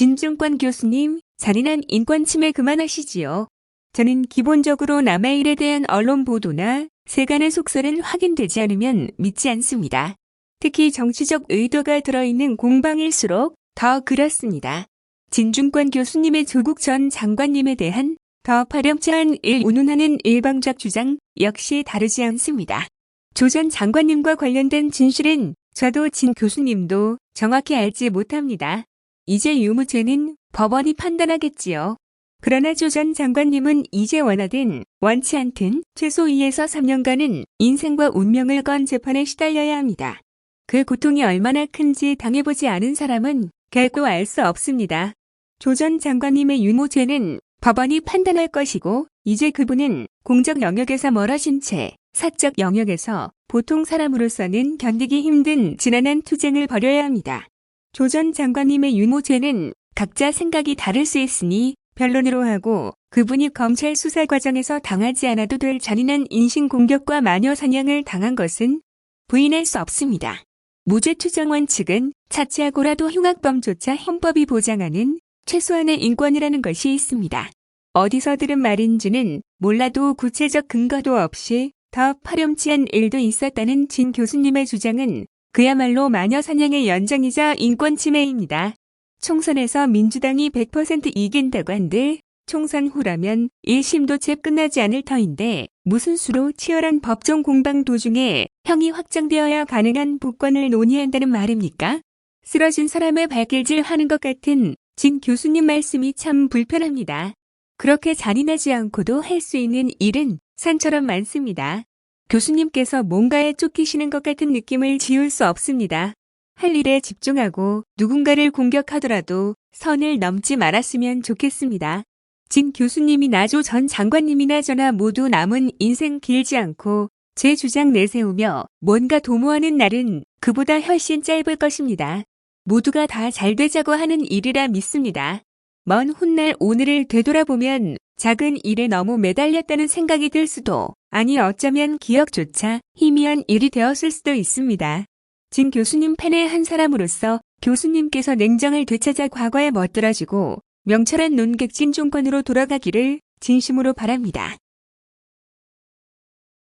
진중권 교수님, 잔인한 인권 침해 그만하시지요. 저는 기본적으로 남의 일에 대한 언론 보도나 세간의 속설은 확인되지 않으면 믿지 않습니다. 특히 정치적 의도가 들어있는 공방일수록 더 그렇습니다. 진중권 교수님의 조국 전 장관님에 대한 더 파렴치한 일 운운하는 일방적 주장 역시 다르지 않습니다. 조 전 장관님과 관련된 진실은 저도 진 교수님도 정확히 알지 못합니다. 이제 유무죄는 법원이 판단하겠지요. 그러나 조 전 장관님은 이제 원하든 원치 않든 최소 2에서 3년간은 인생과 운명을 건 재판에 시달려야 합니다. 그 고통이 얼마나 큰지 당해보지 않은 사람은 결코 알 수 없습니다. 조 전 장관님의 유무죄는 법원이 판단할 것이고 이제 그분은 공적 영역에서 멀어진 채 사적 영역에서 보통 사람으로서는 견디기 힘든 지난한 투쟁을 벌여야 합니다. 조 전 장관님의 유무죄는 각자 생각이 다를 수 있으니 변론으로 하고 그분이 검찰 수사 과정에서 당하지 않아도 될 잔인한 인신공격과 마녀 사냥을 당한 것은 부인할 수 없습니다. 무죄 추정 원칙은 차치하고라도 흉악범조차 헌법이 보장하는 최소한의 인권이라는 것이 있습니다. 어디서 들은 말인지는 몰라도 구체적 근거도 없이 더 파렴치한 일도 있었다는 진 교수님의 주장은 그야말로 마녀 사냥의 연장이자 인권 침해입니다. 총선에서 민주당이 100% 이긴다고 한들 총선 후라면 1심도 채 끝나지 않을 터인데 무슨 수로 치열한 법정 공방 도중에 형이 확정되어야 가능한 복권을 논의한다는 말입니까? 쓰러진 사람의 발길질 하는 것 같은 진 교수님 말씀이 참 불편합니다. 그렇게 잔인하지 않고도 할 수 있는 일은 산처럼 많습니다. 교수님께서 뭔가에 쫓기시는 것 같은 느낌을 지울 수 없습니다. 할 일에 집중하고 누군가를 공격하더라도 선을 넘지 말았으면 좋겠습니다. 진 교수님이나 조 전 장관님이나 저나 모두 남은 인생 길지 않고 제 주장 내세우며 뭔가 도모하는 날은 그보다 훨씬 짧을 것입니다. 모두가 다 잘 되자고 하는 일이라 믿습니다. 먼 훗날 오늘을 되돌아보면 작은 일에 너무 매달렸다는 생각이 들 수도 아니 어쩌면 기억조차 희미한 일이 되었을 수도 있습니다. 진 교수님 팬의 한 사람으로서 교수님께서 냉정을 되찾아 과거에 멋들어지고 명철한 논객 진 종권으로 돌아가기를 진심으로 바랍니다.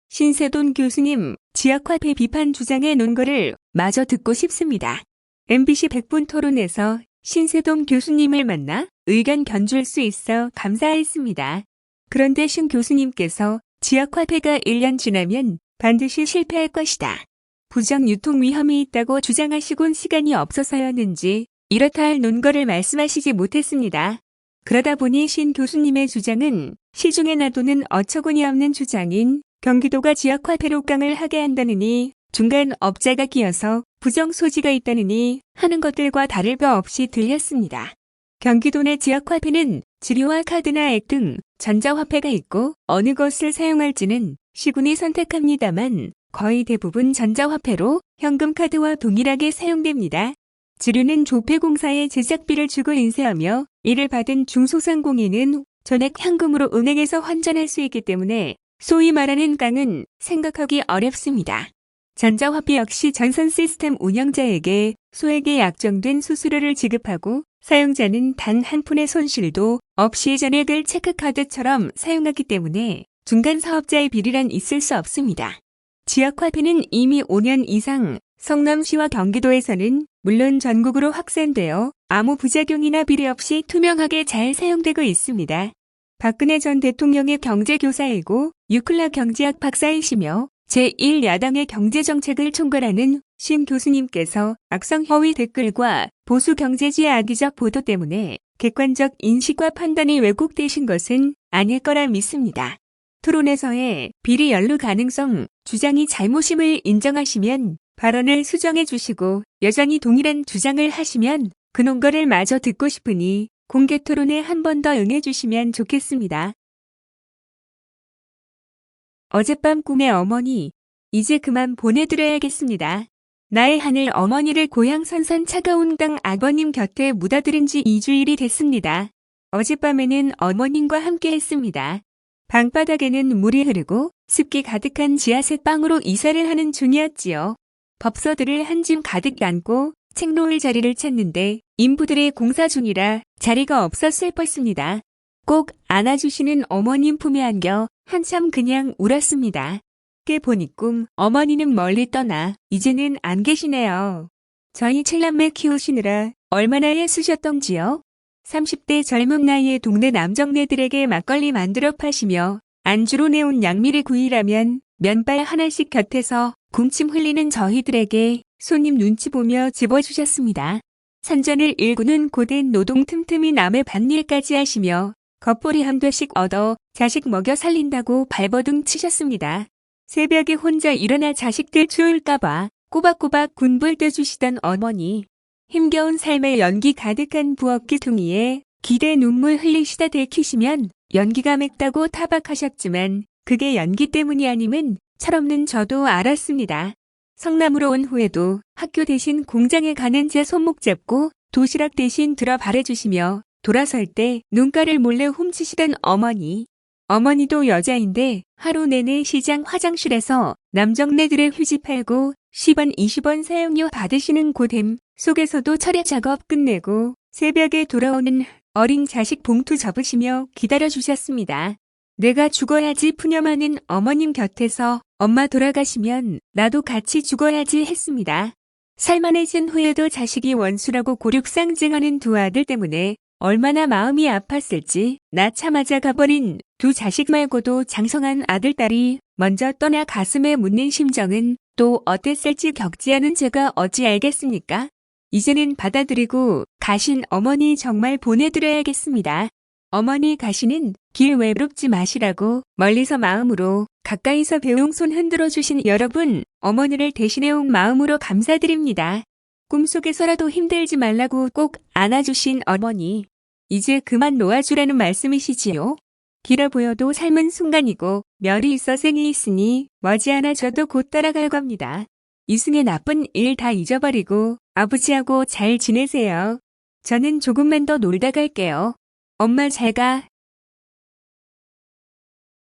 신세돈 교수님 지역화폐 비판 주장의 논거를 마저 듣고 싶습니다. MBC 100분 토론에서 신세동 교수님을 만나 의견 견줄 수 있어 감사했습니다. 그런데 신 교수님께서 지역화폐가 1년 지나면 반드시 실패할 것이다. 부정 유통 위험이 있다고 주장하시곤 시간이 없어서였는지 이렇다 할 논거를 말씀하시지 못했습니다. 그러다 보니 신 교수님의 주장은 시중에 놔두는 어처구니 없는 주장인 경기도가 지역화폐로 깡을 하게 한다느니 중간 업자가 끼어서 부정 소지가 있다느니 하는 것들과 다를 바 없이 들렸습니다. 경기도 내 지역화폐는 지료와 카드나 액 등 전자화폐가 있고 어느 것을 사용할지는 시군이 선택합니다만 거의 대부분 전자화폐로 현금 카드와 동일하게 사용됩니다. 지류는 조폐공사에 제작비를 주고 인쇄하며 이를 받은 중소상공인은 전액 현금으로 은행에서 환전할 수 있기 때문에 소위 말하는 깡은 생각하기 어렵습니다. 전자화폐 역시 전선 시스템 운영자에게 소액의 약정된 수수료를 지급하고 사용자는 단 한 푼의 손실도 없이 전액을 체크카드처럼 사용하기 때문에 중간 사업자의 비리란 있을 수 없습니다. 지역화폐는 이미 5년 이상 성남시와 경기도에서는 물론 전국으로 확산되어 아무 부작용이나 비리 없이 투명하게 잘 사용되고 있습니다. 박근혜 전 대통령의 경제교사이고 유클라 경제학 박사이시며 제1야당의 경제정책을 총괄하는 신 교수님께서 악성 허위 댓글과 보수 경제지의 악의적 보도 때문에 객관적 인식과 판단이 왜곡되신 것은 아닐 거라 믿습니다. 토론에서의 비리 연루 가능성 주장이 잘못임을 인정하시면 발언을 수정해 주시고 여전히 동일한 주장을 하시면 그 논거를 마저 듣고 싶으니 공개 토론에 한 번 더 응해 주시면 좋겠습니다. 어젯밤 꿈의 어머니, 이제 그만 보내드려야겠습니다. 나의 하늘 어머니를 고향 선산 차가운 땅 아버님 곁에 묻어들인 지 2주일이 됐습니다. 어젯밤에는 어머님과 함께 했습니다. 방바닥에는 물이 흐르고 습기 가득한 지하셋 방으로 이사를 하는 중이었지요. 법서들을 한 짐 가득 안고 책 놓을 자리를 찾는데 인부들의 공사 중이라 자리가 없어 슬펐습니다. 꼭 안아주시는 어머님 품에 안겨 한참 그냥 울었습니다. 깨 보니 꿈 어머니는 멀리 떠나 이제는 안 계시네요. 저희 칠남매 키우시느라 얼마나 애쓰셨던지요? 30대 젊은 나이에 동네 남정네들에게 막걸리 만들어 파시며 안주로 내온 양미리 구이라면 면발 하나씩 곁에서 군침 흘리는 저희들에게 손님 눈치 보며 집어주셨습니다. 선전을 일구는 고된 노동 틈틈이 남의 밭일까지 하시며 겉보리 한 되씩 얻어 자식 먹여 살린다고 발버둥 치셨습니다. 새벽에 혼자 일어나 자식들 추울까봐 꼬박꼬박 군불 떼주시던 어머니. 힘겨운 삶의 연기 가득한 부엌 기퉁이에 기대 눈물 흘리시다 들키시면 연기가 맵다고 타박하셨지만 그게 연기 때문이 아님은 철없는 저도 알았습니다. 성남으로 온 후에도 학교 대신 공장에 가는 제 손목 잡고 도시락 대신 들어 바래주시며 돌아설 때 눈가를 몰래 훔치시던 어머니. 어머니도 여자인데 하루 내내 시장 화장실에서 남정네들의 휴지 팔고 10원 20원 사용료 받으시는 고됨 속에서도 철야 작업 끝내고 새벽에 돌아오는 어린 자식 봉투 접으시며 기다려주셨습니다. 내가 죽어야지 푸념하는 어머님 곁에서 엄마 돌아가시면 나도 같이 죽어야지 했습니다. 살만해진 후에도 자식이 원수라고 고륙상증하는 두 아들 때문에 얼마나 마음이 아팠을지 낳자마자 가버린 두 자식 말고도 장성한 아들딸이 먼저 떠나 가슴에 묻는 심정은 또 어땠을지 겪지 않은 제가 어찌 알겠습니까? 이제는 받아들이고 가신 어머니 정말 보내드려야겠습니다. 어머니 가시는 길 외롭지 마시라고 멀리서 마음으로 가까이서 배웅 손 흔들어 주신 여러분, 어머니를 대신해 온 마음으로 감사드립니다. 꿈속에서라도 힘들지 말라고 꼭 안아주신 어머니. 이제 그만 놓아주라는 말씀이시지요? 길어 보여도 삶은 순간이고 멸이 있어 생이 있으니 머지않아 저도 곧 따라갈 겁니다. 이승의 나쁜 일 다 잊어버리고 아버지하고 잘 지내세요. 저는 조금만 더 놀다 갈게요. 엄마 잘 가.